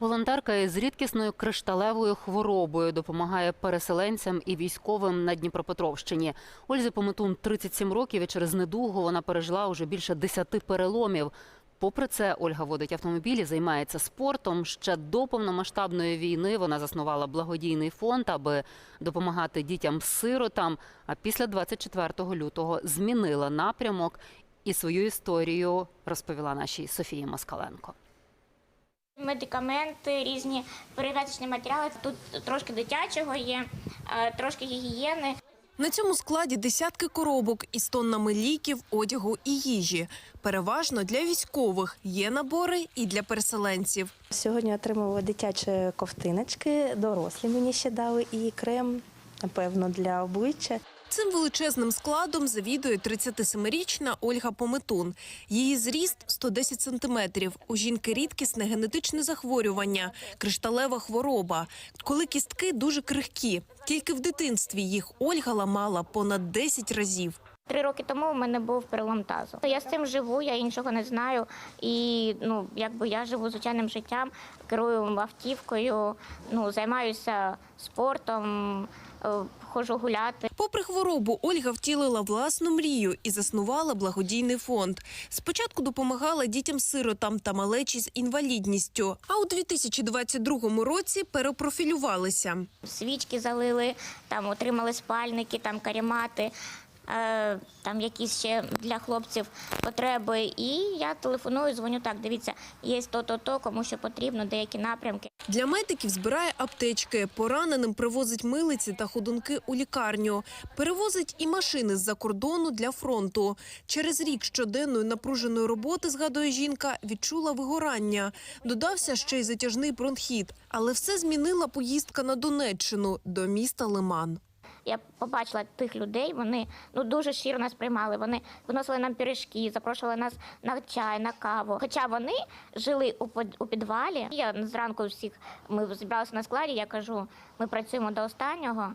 Волонтерка із рідкісною кришталевою хворобою допомагає переселенцям і військовим на Дніпропетровщині. Ользі Пометун 37 років і через недугу вона пережила уже більше 10 переломів. Попри це, Ольга водить автомобілі, займається спортом. Ще до повномасштабної війни вона заснувала благодійний фонд, аби допомагати дітям-сиротам. А після 24 лютого змінила напрямок і свою історію розповіла нашій Софії Москаленко. Медикаменти, різні перев'язочні матеріали. Тут трошки дитячого є, е, трошки гігієни. На цьому складі десятки коробок із тоннами ліків, одягу і їжі. Переважно для військових є набори і для переселенців. Сьогодні отримували дитячі ковтиночки, дорослі мені ще дали і крем, напевно, для обличчя. Цим величезним складом завідує 37-річна Ольга Пометун. Її зріст 110 сантиметрів. У жінки рідкісне генетичне захворювання, кришталева хвороба, коли кістки дуже крихкі. Тільки в дитинстві їх Ольга ламала понад 10 разів. Три роки тому у мене був перелом тазу. Я з цим живу, я іншого не знаю. І ну, якби я живу звичайним життям, керую автівкою, ну, займаюся спортом, ходжу гуляти. Попри хворобу, Ольга втілила власну мрію і заснувала благодійний фонд. Спочатку допомагала дітям-сиротам та малечі з інвалідністю. А у 2022 році перепрофілювалися. Свічки залили, там отримали спальники, там карімати. е, Там якісь ще для хлопців потреби, і я телефоную, дзвоню так. Дивіться, є то, то, то, кому що потрібно, деякі напрямки. Для медиків збирає аптечки, пораненим привозить милиці та ходунки у лікарню. Перевозить і машини з-за кордону для фронту. Через рік щоденної напруженої роботи, згадує жінка, відчула вигорання. Додався ще й затяжний бронхіт. Але все змінила поїздка на Донеччину до міста Лиман. Я побачила тих людей, вони ну дуже щиро нас приймали. Вони виносили нам пиріжки, запрошували нас на чай, на каву. Хоча вони жили у у підвалі. Я зранку всіх ми зібралися на складі. Я кажу, ми працюємо до останнього,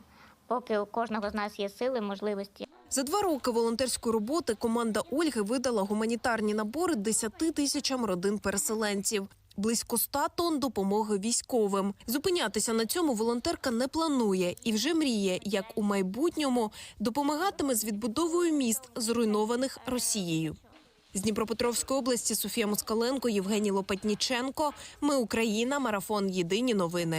поки у кожного з нас є сили, можливості. За два роки волонтерської роботи команда Ольги видала гуманітарні набори 10 тисячам родин переселенців. Близько 100 тонн допомоги військовим. Зупинятися на цьому волонтерка не планує і вже мріє, як у майбутньому допомагатиме з відбудовою міст, зруйнованих Росією. З Дніпропетровської області Софія Москаленко, Євгеній Лопатніченко. Ми Україна. Марафон. Єдині новини.